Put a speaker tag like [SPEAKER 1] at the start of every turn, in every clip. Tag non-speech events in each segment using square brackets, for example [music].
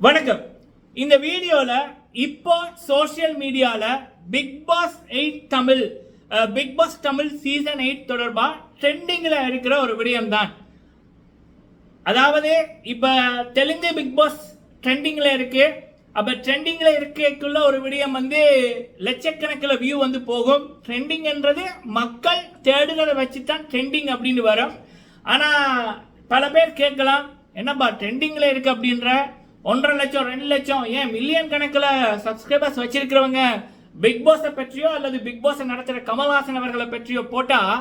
[SPEAKER 1] வணக்கம். இந்த வீடியோவில் இப்போ சோஷியல் மீடியாவில் Bigg Boss eight Tamil Bigg Boss Tamil season eight தொடர்பாக ட்ரெண்டிங்கில் இருக்கிற ஒரு விடயம் தான் அதாவது இப்போ தெலுங்கு பிக் பாஸ் ட்ரெண்டிங்கில் இருக்கு. அப்போ ட்ரெண்டிங்கில் இருக்கக்குள்ள ஒரு விடயம் வந்து லட்சக்கணக்கில் வியூ வந்து போகும். ட்ரெண்டிங்ன்றது மக்கள் தேடுதலை வச்சு தான் ட்ரெண்டிங் அப்படின்னு வரும். ஆனால் பல பேர் கேட்கலாம் என்னப்பா ட்ரெண்டிங்கில் இருக்குது அப்படின்ற ஒன்றரை லட்சம் ரெண்டு லட்சம் ஏன் மில்லியன் கணக்கில் சப்ஸ்கிரைபர்ஸ் வச்சிருக்கிறவங்க பிக் பாஸை பற்றியோ அல்லது பிக் பாஸை நடத்துகிற கமல்ஹாசன் அவர்களை பற்றியோ போட்டால்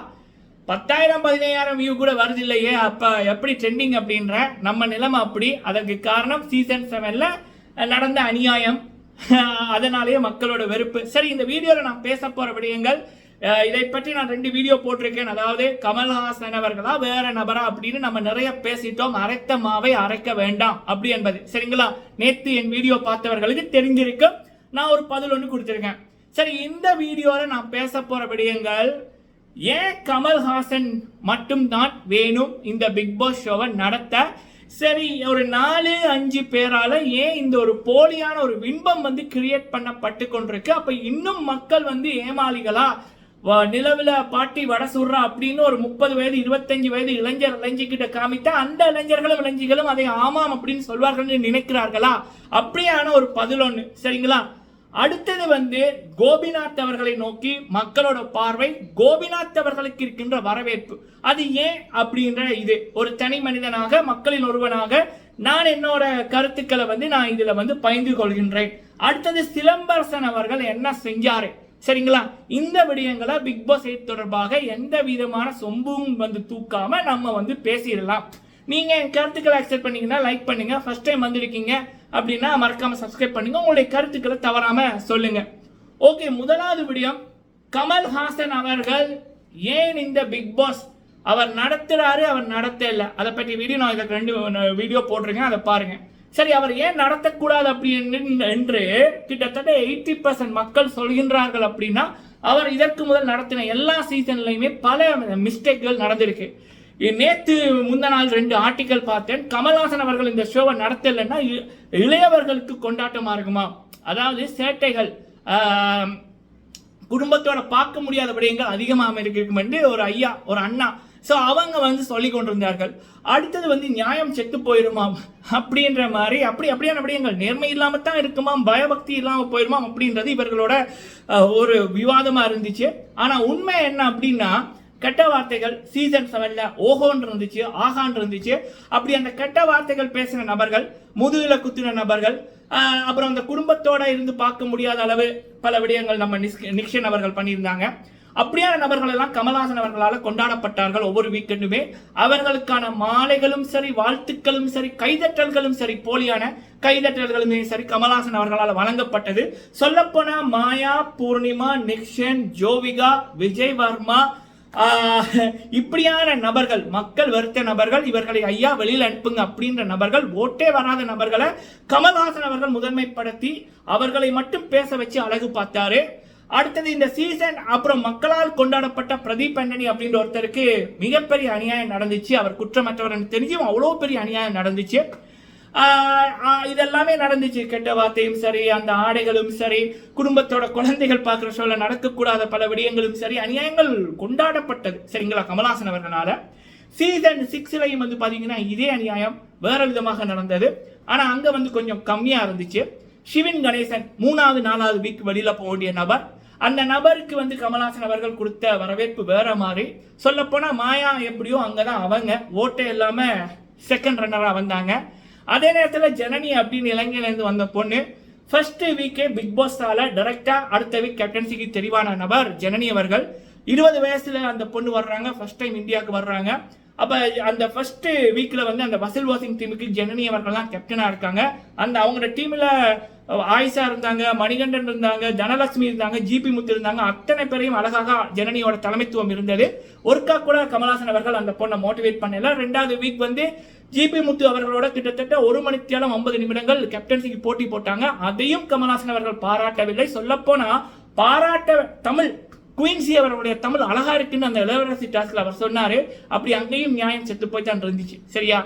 [SPEAKER 1] பத்தாயிரம் பதினையாயிரம் வியூ கூட வருது இல்லையே. அப்போ எப்படி ட்ரெண்டிங் அப்படின்ற நம்ம நிலைமை அப்படி. அதற்கு காரணம் சீசன் செவனில் நடந்த அநியாயம். [laughs] அதனாலேயே மக்களோட வெறுப்பு. சரி இந்த வீடியோவில் நான் பேச போகிற விடயங்கள் இதை பற்றி நான் ரெண்டு வீடியோ போட்டிருக்கேன். அதாவது கமல்ஹாசன் அவர்களா வேற நபரா அப்படின்னு நம்ம நிறைய பேசிட்டோம். அரைத்த மாவை அரைக்க வேண்டாம் அப்படி என்பது. சரிங்களா? நேத்து என் வீடியோ பார்த்தவர்களுக்கு தெரிஞ்சிருக்கு. நான் ஒரு பதில் ஒன்று கொடுத்துருக்கேன். சரி இந்த வீடியோவில் நான் பேச போற விடயங்கள் ஏன் கமல்ஹாசன் மட்டும்தான் வேணும் இந்த பிக் பாஸ் ஷோவை நடத்த? சரி ஒரு நாலு அஞ்சு பேரால ஏன் இந்த ஒரு போலியான ஒரு பிம்பம் வந்து கிரியேட் பண்ணப்பட்டு கொண்டிருக்கு? அப்ப இன்னும் மக்கள் வந்து ஏமாளிகளா? நிலவில் பாட்டி வடை சுடுறா அப்படின்னு ஒரு முப்பது வயது இருபத்தஞ்சு வயது இளைஞர் இளைஞ்சிக்கிட்ட காமித்தா அந்த இளைஞர்களும் இளைஞர்களும் அதை ஆமாம் அப்படின்னு சொல்வார்கள் என்று நினைக்கிறார்களா? அப்படியான ஒரு பதில் ஒன்று சரிங்களா? அடுத்தது வந்து கோபிநாத் அவர்களை நோக்கி மக்களோட பார்வை கோபிநாத் அவர்களுக்கு இருக்கின்ற வரவேற்பு. அது ஏன் அப்படின்ற இது. ஒரு தனி மனிதனாக மக்களின் ஒருவனாக நான் என்னோட கருத்துக்களை வந்து நான் இதில் வந்து பகிர்ந்து கொள்கின்றேன். அடுத்தது சிலம்பரசன் அவர்கள் என்ன செஞ்சாரு? சரிங்களா? இந்த விடயங்களை பிக் பாஸ் எயிட் தொடர்பாக எந்த விதமான சொம்பும் வந்து தூக்காம நம்ம வந்து பேசிடலாம். நீங்க என் கருத்துக்களை அக்செப்ட் பண்ணீங்கன்னா லைக் பண்ணுங்க. ஃபர்ஸ்ட் டைம் வந்திருக்கீங்க அப்படின்னா மறக்காம சப்ஸ்கிரைப் பண்ணுங்க. உங்களுடைய கருத்துக்களை தவறாம சொல்லுங்க. ஓகே முதலாவது விடயம். கமல்ஹாசன் அவர்கள் ஏன் இந்த பிக் பாஸ் அவர் நடத்துறாரு அவர் நடத்த இல்லை அதை பற்றி வீடியோ நான் இதுக்கு ரெண்டு வீடியோ போட்டிருக்கேன். அதை பாருங்கள் சரி அவர் ஏன் நடத்தக்கூடாது அப்படி என்று- கிட்டத்தட்ட எயிட்டி பர்சன்ட் மக்கள் சொல்கின்றார்கள் அப்படின்னா அவர் இதற்கு முதல் நடத்தின எல்லா சீசன்லையுமே பல மிஸ்டேக்கள் நடந்திருக்கு. நேத்து முந்த நாள் ரெண்டு ஆர்டிக்கல் பார்த்தேன். கமல்ஹாசன் அவர்கள் இந்த ஷோவை நடத்தலைன்னா இ- இளையவர்களுக்கு கொண்டாட்டமாக இருக்குமா அதாவது சேட்டைகள் குடும்பத்தோட பார்க்க முடியாத விடயங்கள் அதிகமாக இருக்கும் என்று ஒரு ஐயா ஒரு அண்ணா ஸோ அவங்க வந்து சொல்லி கொண்டிருந்தார்கள். அடுத்தது வந்து நியாயம் செத்து போயிருமாம். அப்படின்ற மாதிரி அப்படி அப்படியான விடயங்கள். நேர்மை இல்லாமல் தான் இருக்குமாம் பயபக்தி இல்லாமல் போயிருமாம் அப்படின்றது இவர்களோட ஒரு விவாதமாக இருந்துச்சு. ஆனால் உண்மை என்ன அப்படின்னா கெட்ட வார்த்தைகள் சீசன் செவன்ல ஓஹோன்னு இருந்துச்சு ஆகான் இருந்துச்சு. அப்படி அந்த கெட்ட வார்த்தைகள் பேசின நபர்கள் முதுகில குத்தின நபர்கள் அப்புறம் அந்த குடும்பத்தோட இருந்து பார்க்க முடியாத அளவு பல விடயங்கள் நம்ம நிஸ்- நிக்ஷன் அவர்கள் பண்ணியிருந்தாங்க. அப்படியான நபர்கள் எல்லாம் கமல்ஹாசன் அவர்களால் கொண்டாடப்பட்டார்கள் ஒவ்வொரு வீக்கெண்டுமே அவர்களுக்கான மாலைகளும் சரி வாழ்த்துக்களும் சரி கைதட்டல்களும் சரி போலியான கைதட்டல்களுமே சரி கமல்ஹாசன் அவர்களால் வழங்கப்பட்டது. சொல்லப்போனா மாயா பூர்ணிமா நிக்ஷன் ஜோவிகா விஜய் வர்மா இப்படியான நபர்கள் மக்கள் வருத்த நபர்கள் இவர்களை ஐயா வெளியில் அனுப்புங்க அப்படின்ற நபர்கள் ஓட்டே வராத நபர்களை கமல்ஹாசன் அவர்கள் முதன்மைப்படுத்தி அவர்களை மட்டும் பேச வச்சு அழகு பார்த்தாரு. அடுத்தது இந்த சீசன் அப்புறம் மக்களால் கொண்டாடப்பட்ட பிரதீப் அண்டனி அப்படின்ற ஒருத்தருக்கு மிகப்பெரிய அநியாயம் நடந்துச்சு. அவர் குற்றமற்றவர் தெரிஞ்சும் அவ்வளோ பெரிய அநியாயம் நடந்துச்சு. இதெல்லாமே நடந்துச்சு. கெட்ட வார்த்தையும் சரி அந்த ஆடைகளும் சரி குடும்பத்தோட குழந்தைகள் பார்க்குற ஷோல நடக்கக்கூடாத பல விடயங்களும் சரி அநியாயங்கள் கொண்டாடப்பட்டது. சரிங்களா கமலாசன் அவர்களால். சீசன் சிக்ஸ்லையும் வந்து பார்த்தீங்கன்னா இதே அநியாயம் வேற விதமாக நடந்தது. ஆனால் அங்கே வந்து கொஞ்சம் கம்மியாக இருந்துச்சு. சிவின் கணேசன் மூணாவது நாலாவது வீக் வெளியில் போக வேண்டிய நபர். அந்த நபருக்கு வந்து கமல்ஹாசன் அவர்கள் கொடுத்த வரவேற்பு வேற மாதிரி. சொல்லப்போனால் மாயா எப்படியோ அங்கே தான் அவங்க. ஓட்டே இல்லாமல் செகண்ட் ரன்னராக வந்தாங்க. அதே நேரத்தில் ஜனனி அப்படின்னு இலங்கையிலேருந்து வந்த பொண்ணு ஃபர்ஸ்ட் வீக்கே பிக் பாஸால் டைரெக்டாக அடுத்த வீக் கேப்டன்சிக்கு தெரிவான நபர் ஜனனி அவர்கள். இருபது வயசில் அந்த பொண்ணு வர்றாங்க ஃபர்ஸ்ட் டைம் இந்தியாவுக்கு வர்றாங்க. அப்போ அந்த ஃபர்ஸ்ட் வீக்கில் வந்து அந்த வசில் வாசிங் டீமுக்கு ஜனனி அவர்கள்லாம் கேப்டனாக இருக்காங்க. அந்த அவங்களோட டீமில் ஆயிஷா இருந்தாங்க மணிகண்டன் இருந்தாங்க தனலட்சுமி இருந்தாங்க ஜிபி முத்து இருந்தாங்க. அத்தனை பேரையும் அழகாக ஜனனியோட தலைமைத்துவம் இருந்தது. ஒருக்கா கூட கமலாசன் அவர்கள் அந்த பொண்ணை மோட்டிவேட் பண்ணல. ரெண்டாவது வீக் வந்து ஜிபி முத்து அவர்களோட கிட்டத்தட்ட ஒரு மணித்தியாலம் ஐம்பது நிமிடங்கள் கேப்டன்சிக்கு போட்டி போட்டாங்க. அதையும் கமலாசன் அவர்கள் பாராட்டவில்லை. சொல்லப்போனா பாராட்ட தமிழ் குயின்சி அவருடைய தமிழ் அழகா இருக்குன்னு அந்த இளவரசி டாஸ்கில் அவர் சொன்னார். அப்படி அங்கேயும் நியாயம் செத்து போய் தான் இருந்துச்சு. சரியா?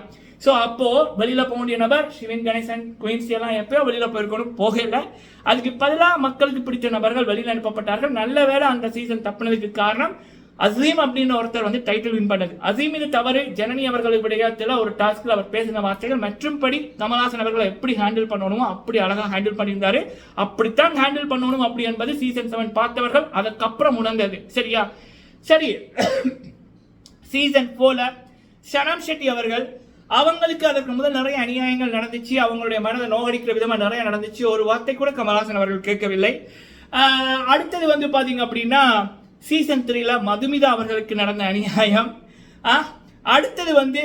[SPEAKER 1] ஸோ அப்போது வெளியில் போக வேண்டிய நபர் சிவன் கணேசன் குயின்சி எல்லாம் எப்பயோ வெளியில் போயிருக்கணும். போகல. அதுக்கு பதிலாக மக்களுக்கு பிடித்த நபர்கள் வெளியில் அனுப்பப்பட்டார்கள். நல்ல வேளை அந்த சீசன் தப்புனதுக்கு காரணம் அசீம் அப்படின்னு ஒருத்தர் வந்து டைட்டில் வின் பண்ணது. அசீம் இது தவறு. ஜனனி அவர்களுடைய விடயத்தில் ஒரு டாஸ்க்ல அவர் பேசின வார்த்தைகள் மற்றும்படி கமல்ஹாசன் அவர்களை எப்படி ஹேண்டில் பண்ணணுமோ அப்படி அழகாக ஹேண்டில் பண்ணியிருந்தாரு. அப்படித்தான் ஹேண்டில் பண்ணணும் அப்படி என்பது சீசன் செவன் பார்த்தவர்கள் அதுக்கப்புறம் உணர்ந்தது. சரியா? சரி. சீசன் போல ஷனாம் ஷெட்டி அவர்கள் அவங்களுக்கு அதற்கு முதல் நிறைய அநியாயங்கள் நடந்துச்சு. அவங்களுடைய மனதை நோகடிக்கிற விதமாக நிறைய நடந்துச்சு. ஒரு வார்த்தை கூட கமல்ஹாசன் அவர்கள் கேட்கவில்லை. அடுத்தது வந்து பாத்தீங்க அப்படின்னா சீசன் த்ரீல மதுமிதா அவர்களுக்கு நடந்த அநியாயம். அடுத்தது வந்து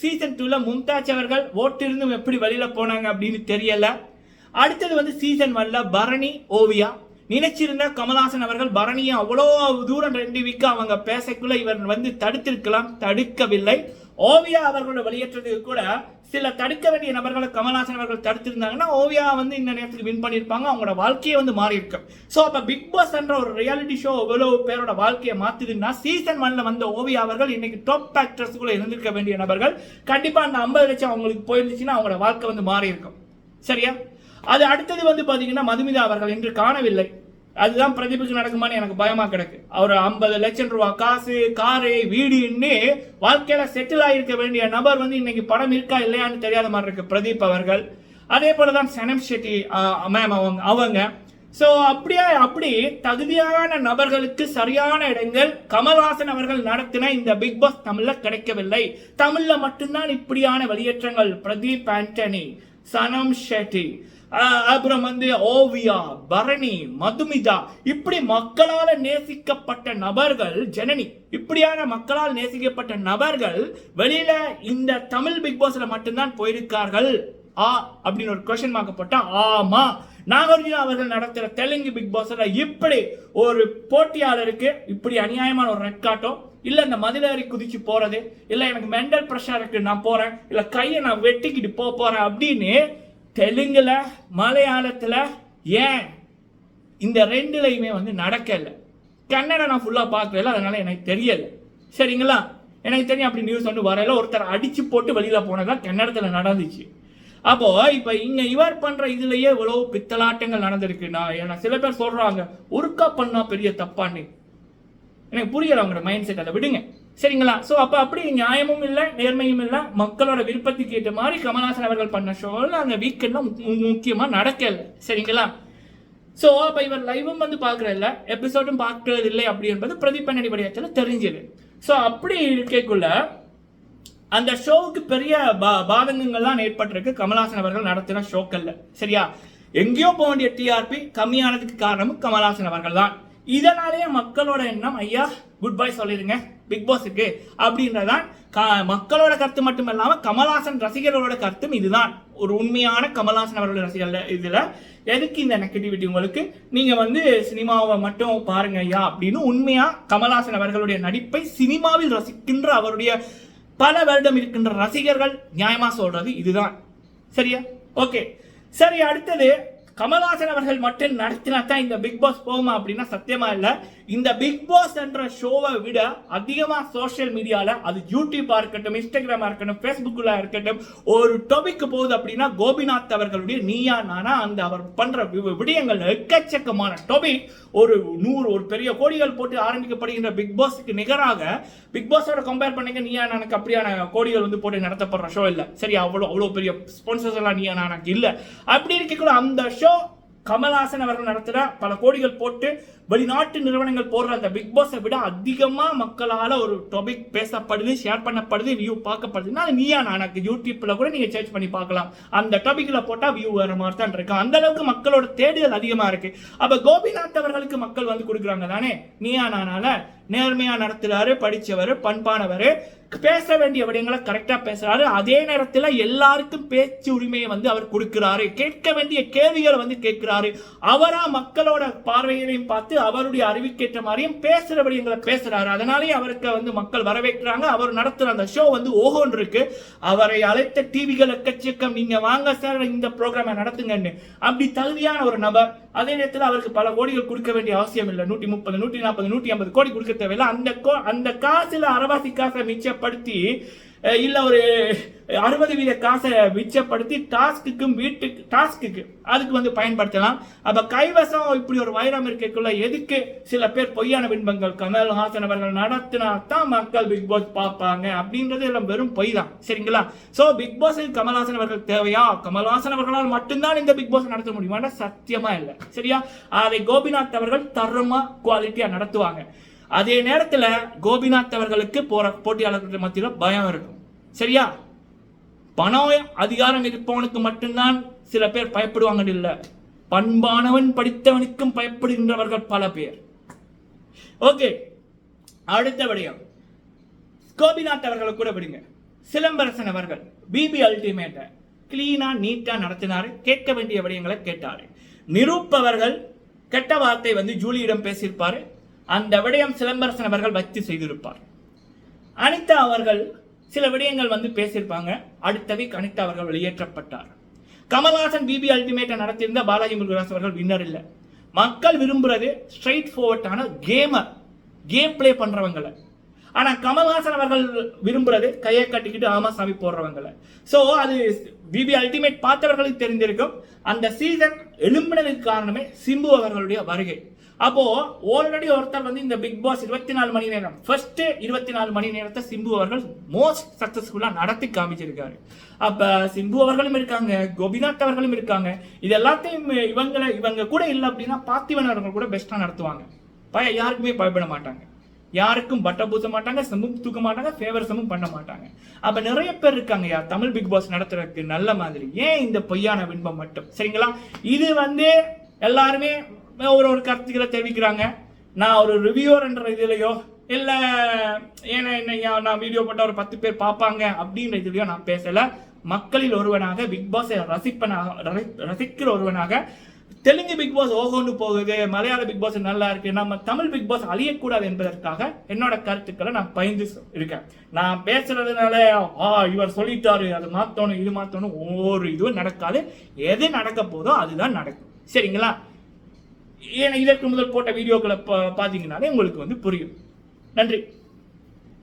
[SPEAKER 1] சீசன் டூல மும்தாஜ் அவர்கள் ஓட்டிருந்தும் எப்படி வெளியில போனாங்க அப்படின்னு தெரியல. அடுத்தது வந்து சீசன் ஒன்ல பரணி ஓவியா. நினைச்சிருந்த கமல்ஹாசன் அவர்கள் பரணியை அவ்வளோ தூரம் ரெண்டு வீக்கு அவங்க பேசக்குள்ள இவர் வந்து தடுத்திருக்கலாம் தடுக்கவில்லை. ஓவியா அவர்களோட வெளியேற்றத்துக்கு கூட சில தடுக்க வேண்டிய நபர்களை கமல்ஹாசன் அவர்கள் தடுத்திருந்தாங்கன்னா ஓவியா வந்து இந்த நேரத்துக்கு வின் பண்ணியிருப்பாங்க. அவங்களோட வாழ்க்கையே வந்து மாறி இருக்கும் ஸோ அப்போ பிக் பாஸ் என்ற ஒரு ரியாலிட்டி ஷோ எவ்வளோ பேரோட வாழ்க்கையை மாற்றுதுன்னா சீசன் ஒன்ல வந்த ஓவியா அவர்கள் இன்னைக்கு டாப் ஆக்டர்ஸ்குள்ளே இருந்திருக்க வேண்டிய நபர்கள் கண்டிப்பாக அந்த ஐம்பது லட்சம் அவங்களுக்கு போயிருந்துச்சுன்னா அவங்களோட வாழ்க்கை வந்து மாறி இருக்கும் சரியா? அது அடுத்தது வந்து பார்த்தீங்கன்னா மதுமிதா அவர்கள் என்று காணவில்லை. அதுதான் பிரதீப்புக்கு நடக்குமான்னு எனக்கு பயமா கிடக்கு. அவர் ஐம்பது லட்சம் ரூபா காசு காரு வீடுன்னு வாழ்க்கையில செட்டில் ஆகியிருக்க வேண்டிய நபர் வந்து இன்னைக்கு படம் இருக்கா இல்லையான்னு தெரியாத மாதிரி இருக்கு பிரதீப் அவர்கள். அதே போல தான் சனம் ஷெட்டி மேம் அவங்க அவங்க. ஸோ அப்படியே அப்படி தகுதியான நபர்களுக்கு சரியான இடங்கள் கமல்ஹாசன் அவர்கள் நடத்தின இந்த பிக் பாஸ் தமிழ்ல கிடைக்கவில்லை. தமிழ்ல மட்டும்தான் இப்படியான வெளியேற்றங்கள் பிரதீப் ஆண்டனி சனம் ஷெட்டி அப்புறம் வந்து ஓவியா பரணி மதுமிதா இப்படி மக்களால் நேசிக்கப்பட்ட நபர்கள் ஜனனி இப்படியான மக்களால் நேசிக்கப்பட்ட நபர்கள் வெளியில இந்த தமிழ் பிக் பாஸ்ல மட்டும்தான் போயிருக்கார்கள். ஆ அப்படின்னு ஒரு கொஸ்டின் மார்க் போட்டா ஆமா. நாகார்ஜுனா அவர்கள் நடத்துகிற தெலுங்கு பிக் பாஸ்ல இப்படி ஒரு போட்டியாளருக்கு இப்படி அநியாயமான ஒரு ரெட் காட்டும் இல்லை இந்த மதிலேறி குதிச்சு போறது இல்லை எனக்கு மென்டல் ப்ரெஷர் இருக்கு நான் போறேன் இல்லை கையை நான் வெட்டிக்கிட்டு போக போறேன் அப்படின்னு தெலுங்கில் மலையாளத்தில் ஏன் இந்த ரெண்டுலையுமே வந்து நடக்கலை? கன்னட நான் ஃபுல்லாக பார்க்கல அதனால் எனக்கு தெரியலை. சரிங்களா? எனக்கு தெரியும் அப்படி நியூஸ் வந்து வரையில ஒருத்தர் அடித்து போட்டு வெளியில் போனதான் கன்னடத்தில் நடந்துச்சு. அப்போ இப்போ இங்கே இவர் பண்ணுற இதுலேயே இவ்வளோ பித்தலாட்டங்கள் நடந்திருக்கு நான் ஏன்னா சில பேர் சொல்கிறாங்க ஒருக்கா பண்ணால் பெரிய தப்பான்னு. எனக்கு புரியல அவங்களோட மைண்ட் செட் அதை விடுங்க. சரிங்களா? ஸோ அப்போ அப்படி நியாயமும் இல்லை நேர்மையும் இல்லை. மக்களோட விருப்பத்துக்கு ஏற்ற மாதிரி கமல்ஹாசன் அவர்கள் பண்ண ஷோவில் அந்த வீக்கெண்ட்லாம் முக்கியமாக நடக்கல. சரிங்களா? ஸோ அப்போ இவர் லைவும் வந்து பார்க்குறதில்ல எபிசோடும் பார்க்கறது இல்லை அப்படி என்பது பிரதிப்பன் அடிப்படையாச்சல தெரிஞ்சது. ஸோ அப்படி இருக்கக்குள்ள அந்த ஷோவுக்கு பெரிய பா- பாதகங்கள்லாம் ஏற்பட்டிருக்கு கமல்ஹாசன் அவர்கள் நடத்துகிற ஷோக்கள்ல சரியா? எங்கேயோ போக வேண்டிய டிஆர்பி கம்மியானதுக்கு காரணமும் கமல்ஹாசன் அவர்கள் தான். இதனாலேயே மக்களோட எண்ணம் ஐயா குட் பாய் சொல்லிருங்க. பிக் பாஸுக்கு அப்படின்றதான் மக்களோட கருத்து மட்டும் இல்லாமல் கமல்ஹாசன் ரசிகர்களோட கருத்தும் இதுதான். ஒரு உண்மையான கமல்ஹாசன் அவர்களோட ரசிகர்கள் இதில் எதுக்கு இந்த நெகட்டிவிட்டி உங்களுக்கு? நீங்கள் வந்து சினிமாவை மட்டும் பாருங்க ஐயா அப்படின்னு உண்மையாக கமல்ஹாசன் அவர்களுடைய நடிப்பை சினிமாவில் ரசிக்கின்ற அவருடைய பல வருடம் இருக்கின்ற ரசிகர்கள் நியாயமாக சொல்றது இதுதான். சரியா? ஓகே. சரி அடுத்தது கமல்ஹாசன் அவர்கள் மட்டும் நடத்தினா தான் இந்த பிக் பாஸ் போகுமா அப்படின்னா சத்தியமா இல்ல. இந்த பிக் பாஸ் என்ற ஷோவை விட அதிகமாக சோஷியல் மீடியாவில் அது யூடியூப்பாக இருக்கட்டும் இன்ஸ்டாகிராமா இருக்கட்டும் ஃபேஸ்புக்கில் இருக்கட்டும் ஒரு டாபிக் போகுது அப்படின்னா கோபிநாத் அவர்களுடைய நீயா நானா அந்த அவர் பண்ணுற விடயங்கள் எக்கச்சக்கமான டாபிக் ஒரு நூறு ஒரு பெரிய கோடிகள் போட்டு ஆரம்பிக்கப்படுகின்ற பிக் பாஸ்க்கு நிகராக பிக் பாஸோட கம்பேர் பண்ணிங்க நீயா நானுக்கு அப்படியான கோடிகள் வந்து போட்டு நடத்தப்படுற ஷோ இல்லை. சரி அவ்வளோ அவ்வளோ பெரிய ஸ்பான்சர்ஸ் எல்லாம் நீயா நானுக்கு இல்லை. அப்படி இருக்கக்கூட அந்த ஷோ கமல்ஹாசன் அவர்கள் நடத்துகிற பல கோடிகள் போட்டு வெளிநாட்டு நிறுவனங்கள் போடுற அந்த பிக் பாஸை விட அதிகமாக மக்களால் ஒரு டாபிக் பேசப்படுது ஷேர் பண்ணப்படுது வியூ பார்க்கப்படுதுன்னா அது நீயா நானுக்கு யூடியூப்பில் கூட நீங்கள் சர்ச் பண்ணி பார்க்கலாம். அந்த டாபிக்கில் போட்டால் வியூ வர மாதிரி தான் இருக்கு. அந்த அளவுக்கு மக்களோட தேடுதல் அதிகமாக இருக்கு. அப்போ கோபிநாத் அவர்களுக்கு மக்கள் வந்து கொடுக்குறாங்க தானே? நீயா நானால? நேர்மையாக நடத்துகிறாரு படித்தவர் பண்பானவர் பேச வேண்டிய விடயங்களை கரெக்டாக பேசுகிறாரு அதே நேரத்தில் எல்லாருக்கும் பேச்சு உரிமையை வந்து அவர் கொடுக்கிறாரு. கேட்க வேண்டிய கேள்விகளை வந்து கேட்கிறாரு. அவராக மக்களோட பார்வைகளையும் பார்த்து அவருடைய அறிவிக்கேற்ற மாதிரியும் பேசுகிற விடயங்களை பேசுகிறாரு அதனாலேயே அவருக்கு வந்து மக்கள் வரவேற்கிறாங்க. அவர் நடத்துகிற அந்த ஷோ வந்து ஓஹோன் இருக்கு. அவரை அழைத்த டிவிகள் எக்கச்சக்கம். நீங்கள் வாங்க சார் இந்த ப்ரோக்ராமை நடத்துங்கன்னு. அப்படி தகுதியான ஒரு நபர் அதே நேரத்தில் அவருக்கு பல கோடிகள் கொடுக்க வேண்டிய அவசியம் இல்லை. நூற்றி முப்பது நூற்றி நாற்பது நூற்றி ஐம்பது கோடி கொடுக்க தேவையில்லை. அந்த கோ அந்த காசில் அரவாசி காசை மிச்சப்படுத்தி இல்லை ஒரு அறுபது வீத காசை மிச்சப்படுத்தி டாஸ்க்குக்கும் வீட்டுக்கு டாஸ்க்குக்கு அதுக்கு வந்து பயன்படுத்தலாம். அப்போ கைவசம் இப்படி ஒரு வைரம் இருக்கக்குள்ள எதுக்கு சில பேர் பொய்யான பின்பங்கள் கமல்ஹாசன் அவர்கள் நடத்தினா தான் மக்கள் பிக் பாஸ் பார்ப்பாங்க. அப்படின்றது எல்லாம் வெறும் பொய் தான். சரிங்களா? ஸோ பிக் பாஸ் கமல்ஹாசன் அவர்கள் தேவையா? கமல்ஹாசன் அவர்களால் மட்டும்தான் இந்த பிக் பாஸ் நடத்த முடியுமா சத்தியமா இல்லை. சரியா? அதை கோபிநாத் அவர்கள் தரமா குவாலிட்டியா நடத்துவாங்க. அதே நேரத்தில் கோபிநாத் அவர்களுக்கு போற போட்டியாளர்கள் மத்தியில் பயம் இருக்கும். சரியா? பணம் அதிகாரம் இருப்பவனுக்கு மட்டும்தான் சில பேர் பயப்படுவாங்க இல்லை. பண்பானவன் படித்தவனுக்கும் பயப்படுகின்றவர்கள் பல பேர். ஓகே. அடுத்த விடயம். கோபிநாத் அவர்களை கூட விடுங்க. சிலம்பரசன் அவர்கள் பிபி அல்டிமேட்டை கிளீனா நீட்டா நடத்தினார். கேட்க வேண்டிய விடயங்களை கேட்டார். நிரூப்பவர்கள் கெட்ட வார்த்தை வந்து ஜூலியிடம் பேசியிருப்பாரு. அந்த விடயம் சிலம்பரசன் அவர்கள் வச்சு செய்திருப்பார். அனிதா அவர்கள் சில விடயங்கள் வந்து பேசியிருப்பாங்க. அடுத்த வீக் அனிதா அவர்கள் வெளியேற்றப்பட்டார். கமல்ஹாசன் பிபி அல்டிமேட்டை நடத்தியிருந்த பாலாஜி முருகதாஸ் அவர்கள் வின்னர் இல்லை. மக்கள் விரும்புறது ஸ்ட்ரைட் ஃபோர்வர்டான கேமர் கேம் ப்ளே பண்றவங்களை. ஆனா கமல்ஹாசன் அவர்கள் விரும்புறது கையை கட்டிக்கிட்டு ஆமா சாமி போடுறவங்களை. ஸோ அது பிபி அல்டிமேட் பார்த்தவர்களுக்கு தெரிந்திருக்கும். அந்த சீசன் எழும்பினதுக்கு காரணமே சிம்பு அவர்களுடைய வருகை. அப்போ ஆல்ரெடி ஒருத்தர் வந்து இந்த பிக் பாஸ் இருபத்தி நாலு மணி நேரம் ஃபர்ஸ்ட் இருபத்தி நாலு மணி நேரத்தை சிம்பு அவர்கள் மோஸ்ட் சக்சஸ்ஃபுல்லா நடத்தி காமிச்சிருக்காரு. அப்ப சிம்பு அவர்களும் இருக்காங்க கோபிநாத் அவர்களும் இருக்காங்க. இது எல்லாத்தையும் இவங்களை இவங்க கூட இல்லை அப்படின்னா பார்த்திவன் அவர்கள் கூட பெஸ்டா நடத்துவாங்க. பய யாருக்குமே பயப்பட மாட்டாங்க. யாருக்கும் பட்டை பூச மாட்டாங்க செம்பும் தூக்க மாட்டாங்க ஃபேவரசமும் பண்ண மாட்டாங்க. அப்ப நிறைய பேர் இருக்காங்க யார் தமிழ் பிக் பாஸ் நடத்துறதுக்கு நல்ல மாதிரி. ஏன் இந்த பொய்யான பின்பம் மட்டும்? சரிங்களா? இது வந்து எல்லாருமே ஒரு ஒரு கருத்துக்களை தெரிவிக்கிறாங்க. நான் ஒரு ரிவ்யூவர்ன்ற இதுலையோ இல்லை ஏன்னா என்ன நான் வீடியோ போட்ட ஒரு பத்து பேர் பார்ப்பாங்க அப்படின்ற இதுலையோ நான் பேசலை. மக்களில் ஒருவனாக பிக் பாஸை ரசிப்பனாக ரசி- ரசிக்கிற ஒருவனாக தெலுங்கு பிக் பாஸ் ஓகோன்னு போகுது மலையாள பிக் பாஸ் நல்லா இருக்கு நம்ம தமிழ் பிக் பாஸ் அழியக்கூடாது என்பதற்காக என்னோட கருத்துக்களை நான் பயந்து சொ- இருக்கேன். நான் பேசுறதுனால ஆ இவர் சொல்லிட்டாரு அது மாத்தணும் இது மாத்தணும் ஒரு இதுவும் நடக்காது. எது நடக்க போதோ அதுதான் நடக்கும். சரிங்களா? ஏன்னா இதற்கு முதல் போட்ட வீடியோக்களை பா- பார்த்தீங்கன்னாலே உங்களுக்கு வந்து புரியும். நன்றி.